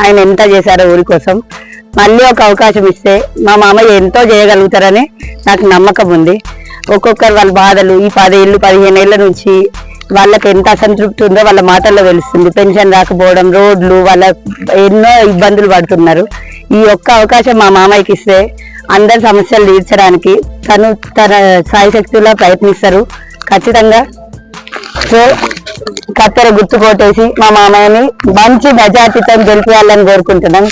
ఆయన ఎంత చేశారో ఊరి కోసం. మళ్ళీ ఒక అవకాశం ఇస్తే మా మామయ్య ఎంతో చేయగలుగుతారని నాకు నమ్మకం ఉంది. ఒక్కొక్కరు వాళ్ళ బాధలు ఈ పదేళ్ళు పదిహేను ఏళ్ళ నుంచి వాళ్ళకి ఎంత అసంతృప్తి ఉందో వాళ్ళ మాటల్లో తెలుస్తుంది. పెన్షన్ రాకపోవడం రోడ్లు వాళ్ళ ఎన్నో ఇబ్బందులు పడుతున్నారు. ఈ ఒక్క అవకాశం మా మామయ్యకి ఇస్తే అందరి సమస్యలు తీర్చడానికి తను తన సాయశక్తిలో ప్రయత్నిస్తారు. ఖచ్చితంగా. సో కత్తెర గుర్తు కొట్టేసి మా మామయ్యని మంచి మెజార్టీతో గెలిపేయాలని కోరుకుంటున్నాం.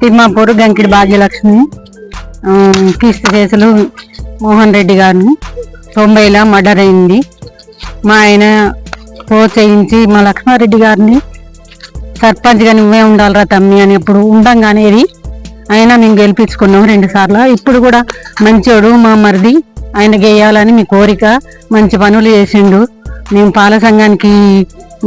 తిమ్మాపూర్ గంకిడి భాగ్యలక్ష్మి కీర్తి కేసులు మోహన్ రెడ్డి గారు. తొంభైలో మర్డర్ అయింది. మా ఆయన ప్రోత్సహించి మా లక్ష్మారెడ్డి గారిని సర్పంచ్గా నువ్వే ఉండాలిరా తమ్మి అని ఎప్పుడు ఉండంగానే ఇది అయినా మేము గెలిపించుకున్నాం రెండు సార్లు. ఇప్పుడు కూడా మంచోడు మా మరిది ఆయన గేయాలని మీ కోరిక మంచి పనులు చేసిండు. మేము పాల సంఘానికి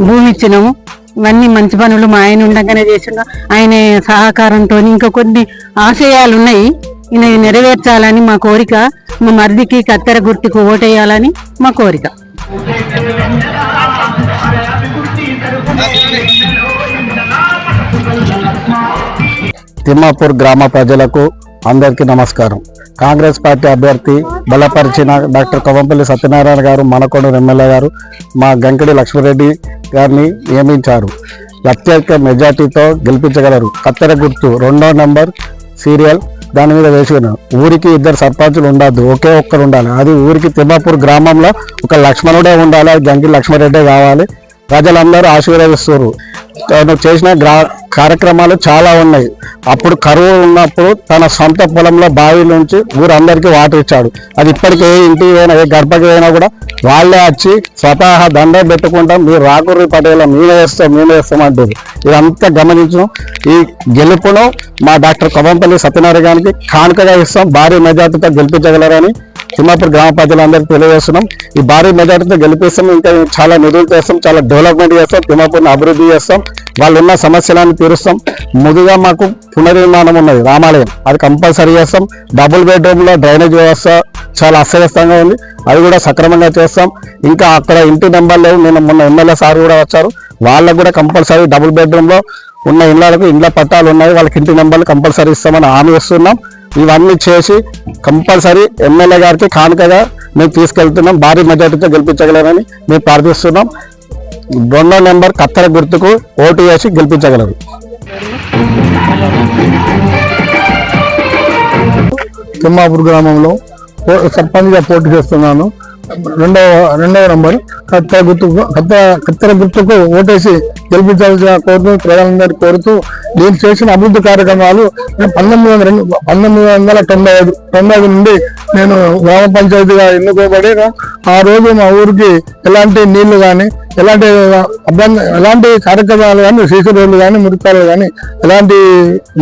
భూమి ఇచ్చినాము. ఇవన్నీ మంచి పనులు మా ఆయన ఉండగానే చేసిండు. ఆయన సహకారంతో ఇంకా కొన్ని ఆశయాలు ఉన్నాయి ఈయన నెరవేర్చాలని మా కోరిక మా మరిదికి కత్తెర గుర్తుకు ఓటేయాలని మా కోరిక. తిమ్మాపూర్ గ్రామ ప్రజలకు అందరికీ నమస్కారం. కాంగ్రెస్ పార్టీ అభ్యర్థి బలపరిచిన డాక్టర్ కొవంపల్లి సత్యనారాయణ గారు మనకొండ ఎమ్మెల్యే గారు మా గంకడి లక్ష్మీరెడ్డి గారిని నియమించారు. అత్యధిక మెజార్టీతో గెలిపించగలరు. కత్తెర గుర్తు రెండో నంబర్ సీరియల్ దాని మీద వేసుకున్నాను ఊరికి ఇద్దరు సర్పంచులు ఉండద్దు ఒకే ఒక్కరు ఉండాలి. అది ఊరికి తిమ్మాపూర్ గ్రామంలో ఒక లక్ష్మణుడే ఉండాలి జంగి లక్ష్మణరెడ్డే కావాలి. ప్రజలందరూ ఆశీర్వదిస్తారు తను చేసిన గ్రా కార్యక్రమాలు చాలా ఉన్నాయి. అప్పుడు కరువు ఉన్నప్పుడు తన సొంత పొలంలో బావి నుంచి ఊరందరికీ వాటర్ ఇచ్చాడు. అది ఇప్పటికీ ఏ ఇంటికి పోయినా ఏ గడపకి పోయినా కూడా వాళ్ళే వచ్చి స్వతహా దండ పెట్టుకుంటాం మీరు రాకూరి పటేల మేమే వేస్తాం మేమే వేస్తాం ఇదంతా గమనించడం ఈ గెలుపును మా డాక్టర్ కొమ్మంపల్లి సత్యనారాయణ గారికి కానుకగా ఇస్తాం. భారీ మెజార్టీతో గెలిపించగలరని తిమ్మాపూర్ గ్రామ ప్రజలందరికీ తెలియజేస్తున్నాం. ఈ భారీ మెజార్టీతో గెలిపిస్తాం. ఇంకా చాలా నిధులు చేస్తాం. చాలా డెవలప్మెంట్ చేస్తాం. తిమ్మాపూర్ని అభివృద్ధి చేస్తాం. వాళ్ళు ఉన్న సమస్యలను తీరుస్తాం. ముందుగా మాకు పునర్నిర్మాణం ఉన్నది. రామాలయం. అది కంపల్సరీ చేస్తాం. డబుల్ బెడ్రూమ్లో డ్రైనేజ్ వ్యవస్థ చాలా అస్తవ్యస్తంగా ఉంది. అది కూడా సక్రమంగా చేస్తాం. ఇంకా అక్కడ ఇంటి నెంబర్ లేవు. నేను మొన్న ఎమ్మెల్యే సార్ కూడా వచ్చారు. వాళ్ళకు కూడా కంపల్సరీ డబుల్ బెడ్రూమ్లో ఉన్న ఇళ్ళకు ఇండ్ల పట్టాలు ఉన్నాయి. వాళ్ళకి ఇంటి నెంబర్లు కంపల్సరీ ఇస్తామని హామీ ఇస్తున్నాం. ఇవన్నీ చేసి కంపల్సరీ ఎమ్మెల్యే గారికి కానుకగా మేము తీసుకెళ్తున్నాం భారీ మెజార్టీతో గెలిపించగలరని మేము ప్రార్థిస్తున్నాం. రెండో నెంబర్ కత్తెర గుర్తుకు ఓటు వేసి గెలిపించగలరు. తిమ్మాపూర్ గ్రామంలో పో- సర్పంచ్గా పోటీ చేస్తున్నాను. రెండవ రెండవ నంబర్. కత్త గుర్తుకు కత్త కత్తెర గుర్తుకు ఓటేసి గెలిపించాల్సిన కోరుతూ ప్రజలందరినీ కోరుతూ నేను చేసిన అభివృద్ధి కార్యక్రమాలు నేను పంతొమ్మిది వందల రెండు పంతొమ్మిది వందల తొంభై ఐదు తొంభై ఐదు నుండి నేను గ్రామ పంచాయతీగా ఎన్నుకోబడి ఆ రోజు మా ఊరికి ఎలాంటి నీళ్ళు కానీ ఎలాంటి అబ్బంది ఎలాంటి కార్యక్రమాలు కానీ సీసీ రోడ్లు కానీ మురికాలు కానీ ఎలాంటి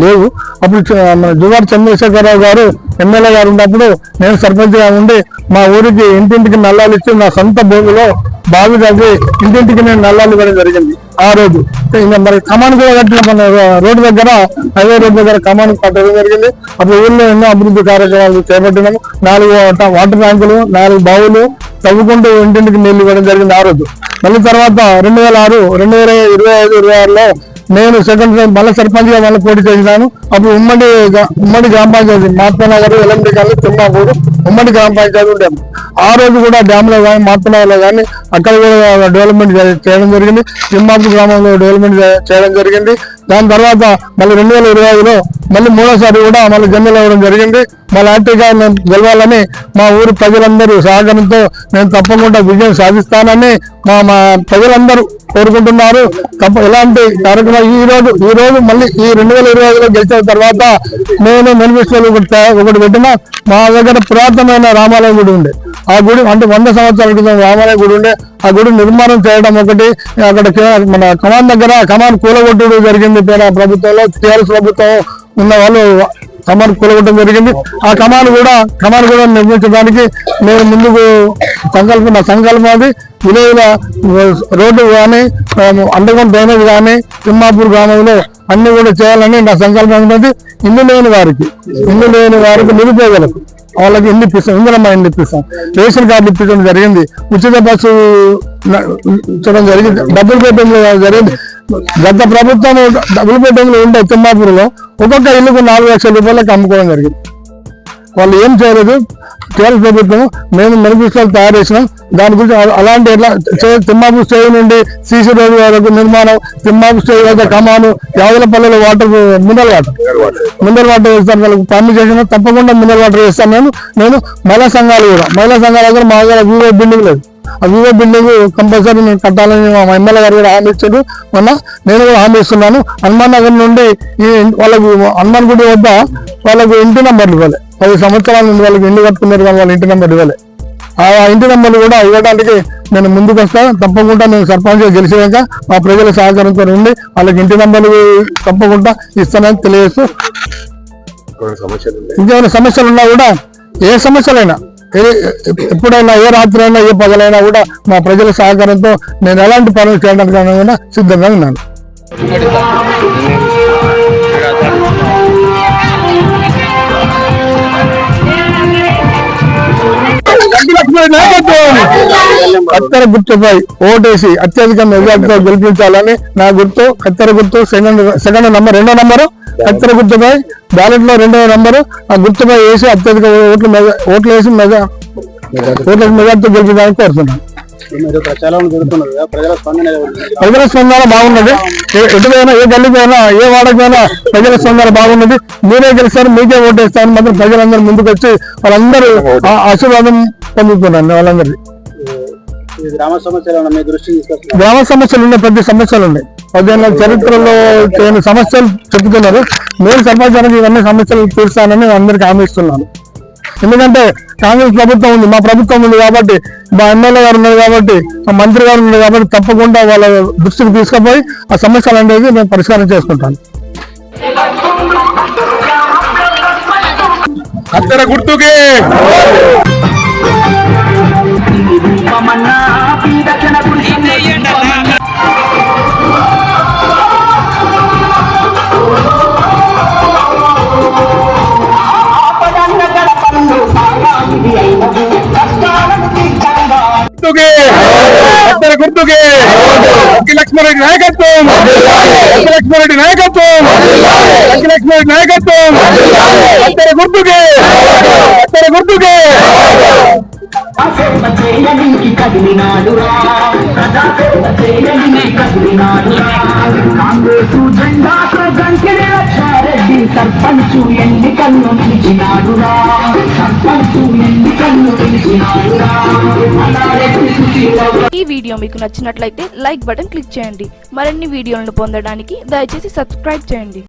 లేవు. అప్పుడు మన జువార్ చంద్రశేఖరరావు గారు ఎమ్మెల్యే గారు ఉన్నప్పుడు నేను సర్పంచ్గా ఉండి మా ఊరికి ఇంటింటికి నల్లాలు ఇచ్చి నా సొంత భూమిలో బావి తగ్గి ఇంటింటికి నేను నల్లాలు ఇవ్వడం జరిగింది ఆ రోజు. ఇంకా మరి కమాన్ కూడా కట్టిన మన రోడ్డు దగ్గర హైవే రోడ్డు దగ్గర కమాన్ కట్టడం జరిగింది. అప్పుడు ఊళ్ళో ఎన్నో అభివృద్ధి కార్యక్రమాలు చేపట్టినాము. నాలుగు వాటర్ ట్యాంకులు నాలుగు బావులు తవ్వుకుంటూ ఇంటింటికి నీళ్ళు ఇవ్వడం జరిగింది ఆ రోజు. మళ్ళీ తర్వాత రెండు వేల ఆరు రెండు వేల ఇరవై ఐదు ఇరవై ఆరులో నేను సెకండ్ టైం మళ్ళీ సర్పంచ్గా మళ్ళీ పోటీ చేసినాను. అప్పుడు ఉమ్మడి ఉమ్మడి గ్రామ పంచాయతీ మార్తనగర్ ఎలంటి కానీ తిమ్మాపూర్ ఉమ్మడి గ్రామ పంచాయతీ ఉండేది ఆ రోజు కూడా డ్యామ్లో కానీ మార్తనగర్లో కానీ అక్కడ కూడా డెవలప్మెంట్ చేయడం జరిగింది. తిమ్మాపూర్ గ్రామంలో డెవలప్మెంట్ చేయడం జరిగింది. దాని తర్వాత మళ్ళీ రెండు వేల ఇరవై ఐదులో మళ్ళీ మూడోసారి కూడా మళ్ళీ జన్మలు ఇవ్వడం జరిగింది. మళ్ళీ యాక్టివ్గా నేను గెలవాలని మా ఊరి ప్రజలందరూ సహకారంతో నేను తప్పకుండా విజయం సాధిస్తానని మా మా ప్రజలందరూ కోరుకుంటున్నారు. తప్ప ఎలాంటి కార్యక్రమం ఈ రోజు ఈ రోజు మళ్ళీ ఈ రెండు వేల ఇరవై ఐదులో గెలిచిన తర్వాత నేను మేనిఫెస్టోలో ఒకటి ఒకటి పెట్టిన మా దగ్గర పురాతనమైన రామాలయం గుడి ఉండే ఆ గుడి అంటే వంద సంవత్సరాల క్రితం రామాలయ గుడి ఉండే. ఆ గుడి నిర్మాణం చేయడం ఒకటి. అక్కడ మన కమాన్ దగ్గర కమాన్ కూలగొట్టుడు జరిగింది పేద ప్రభుత్వంలో. టీఆర్ఎస్ ప్రభుత్వం ఉన్న వాళ్ళు కమాన్ కూలగొట్టడం జరిగింది. ఆ కమాన్ కూడా కమాన్ కూడా నిర్మించడానికి నేను ముందుకు సంకల్పం నా సంకల్పం అది. విలేజ్ల రోడ్డు కానీ అండర్గ్రౌండ్ డ్రైనేజ్ కానీ తిమ్మాపూర్ గ్రామంలో అన్ని కూడా చేయాలని నా సంకల్పం ఉన్నది. ఇల్లు లేని వారికి ఇల్లు లేని వారికి నిరుపేదలకు. వాళ్ళకి ఇల్లు ఇప్పిస్తాం? ఇందులో ఇల్లు ఇప్పిస్తాం? రేషన్ కార్డు ఇప్పించడం జరిగింది. ఉచిత బస్సు ఇచ్చడం జరిగింది. డబ్బులు పెట్టడం జరిగింది. గత ప్రభుత్వం డబ్బులు పెట్టడంలో ఉండే తిమ్మాపూర్లో ఒక్కొక్క ఇల్లుకు నాలుగు లక్షల రూపాయలకు అమ్ముకోవడం జరిగింది. వాళ్ళు ఏం చేయలేదు. కేంద్ర ప్రభుత్వం మేము మేనిఫెస్టోలు తయారు చేసినాం. దాని గురించి అలా- అలాంటి ఎట్లా తిమ్మాపు స్టేజ్ నుండి సీసీ రోడ్డు వరకు నిర్మాణం తిమ్మాపు స్టేజ్ వద్ద కమాను యాదలపల్లిలో water mineral water. Mineral water. వేస్తాను వాళ్ళకి చేసిన. తప్పకుండా మినరల్ వాటర్ వేస్తాను నేను నేను మహిళా సంఘాలు కూడా. మహిళా సంఘాల దగ్గర మా దగ్గర వివో బిల్డింగ్ లేదు. ఆ వివో బిల్డింగ్ కంపల్సరీ నేను కట్టాలని మా ఎమ్మెల్యే గారు కూడా హామీ ఇచ్చారు. మొన్న నేను కూడా హామీ ఇస్తున్నాను. హనుమాన్ నగర్ నుండి ఈ వాళ్ళకి హనుమాన్ గుడి వద్ద వాళ్ళకు ఇంటి నంబర్లు ఇవ్వాలి. పది సంవత్సరాల నుండి వాళ్ళకి ఇల్లు కట్టుకున్నారు కానీ వాళ్ళ ఇంటి నెంబర్ ఇవ్వాలి. ఆ ఇంటి నెంబర్లు కూడా ఇవ్వడానికి నేను ముందుకు వస్తాను తప్పకుండా నేను సర్పంచ్ గెలిచాక మా ప్రజల సహకారంతో ఉండి వాళ్ళకి ఇంటి నెంబర్లు తప్పకుండా ఇస్తానని తెలియజేస్తూ ఇంకేమైనా సమస్యలు ఉన్నా కూడా ఏ సమస్యలైనా ఎప్పుడైనా ఏ రాత్రి అయినా ఏ పగలైనా కూడా మా ప్రజల సహకారంతో నేను ఎలాంటి పనులు చేయడానికి సిద్ధంగా ఉన్నాను. కత్తెర గుర్తుపై ఓటేసి అత్యధిక మెజార్టీతో గెలిపించాలని నా గుర్తు కత్తెర గుర్తు సెకండ్ సెకండ్ నంబర్ రెండో నంబరు కత్తెర గుర్తుపై బ్యాలెట్లో రెండో నంబరు ఆ గుర్తుపై వేసి అత్యధిక ఓట్లు ఓట్లు వేసి మెజా ఓట్ల మెజార్టీతో గెలిపించాలని కోరుతున్నాను. మీరు ప్రచారం జరుగుతున్నది కదా, ప్రజల స్పందన ఎలా ఉంది? ప్రజల స్పందన బాగున్నది. ఏ- ఎటుపోయినా ఏ గల్లికైనా ఏ వాడకైనా ప్రజల స్పందన బాగున్నది. మీరే గెలిస్తారు మీకే ఓటేస్తారని మాత్రం ప్రజలందరూ ముందుకు వచ్చి వాళ్ళందరూ ఆ ఆశీర్వాదం పొందుతున్నారు వాళ్ళందరికీ ఈ గ్రామ సమస్యలు ఏమైనా మీ దృష్టికి తీసుకొస్తున్నారు? గ్రామ సమస్యలు ఉన్నాయి పెద్ద సమస్యలు ఉన్నాయి పదిహేను చరిత్రలో సమస్యలు చెప్తున్నారు నేను సర్పంచానికి ఇవన్నీ సమస్యలు తీర్చానని అందరికి హామీ ఇస్తున్నాను. ఎందుకంటే కాంగ్రెస్ ప్రభుత్వం ఉంది మా ప్రభుత్వం ఉంది కాబట్టి మా ఎమ్మెల్యే గారు ఉన్నారు కాబట్టి మా మంత్రి గారు ఉన్నారు కాబట్టి తప్పకుండా వాళ్ళ దృష్టికి తీసుకుపోయి ఆ సమస్యలు అనేది నేను పరిష్కారం చేసుకుంటాను కత్తెర గుర్తుకి. గుర్తుకి లక్ష్మణరెడ్డి నాయకత్వం. లక్ష్మణరెడ్డి నాయకత్వం. లక్ష్మణరెడ్డి నాయకత్వం. కత్తెర గుర్తుకి. కత్తెర గుర్తుకి. సేవ చేయనికి కదిలినాడురా. ప్రజాసేవ చేయనికి కదిలినాడురా. కాంగ్రెసు సర్పంచు ఎన్నికల్లో పిలిచినాడురా సర్పంచు ఎన్నికలను పిలిచినాడురా ఈ వీడియో మీకు నచ్చినట్లయితే లైక్ బటన్ క్లిక్ చేయండి. మరిన్ని వీడియోలను పొందడానికి దయచేసి సబ్స్క్రైబ్ చేయండి.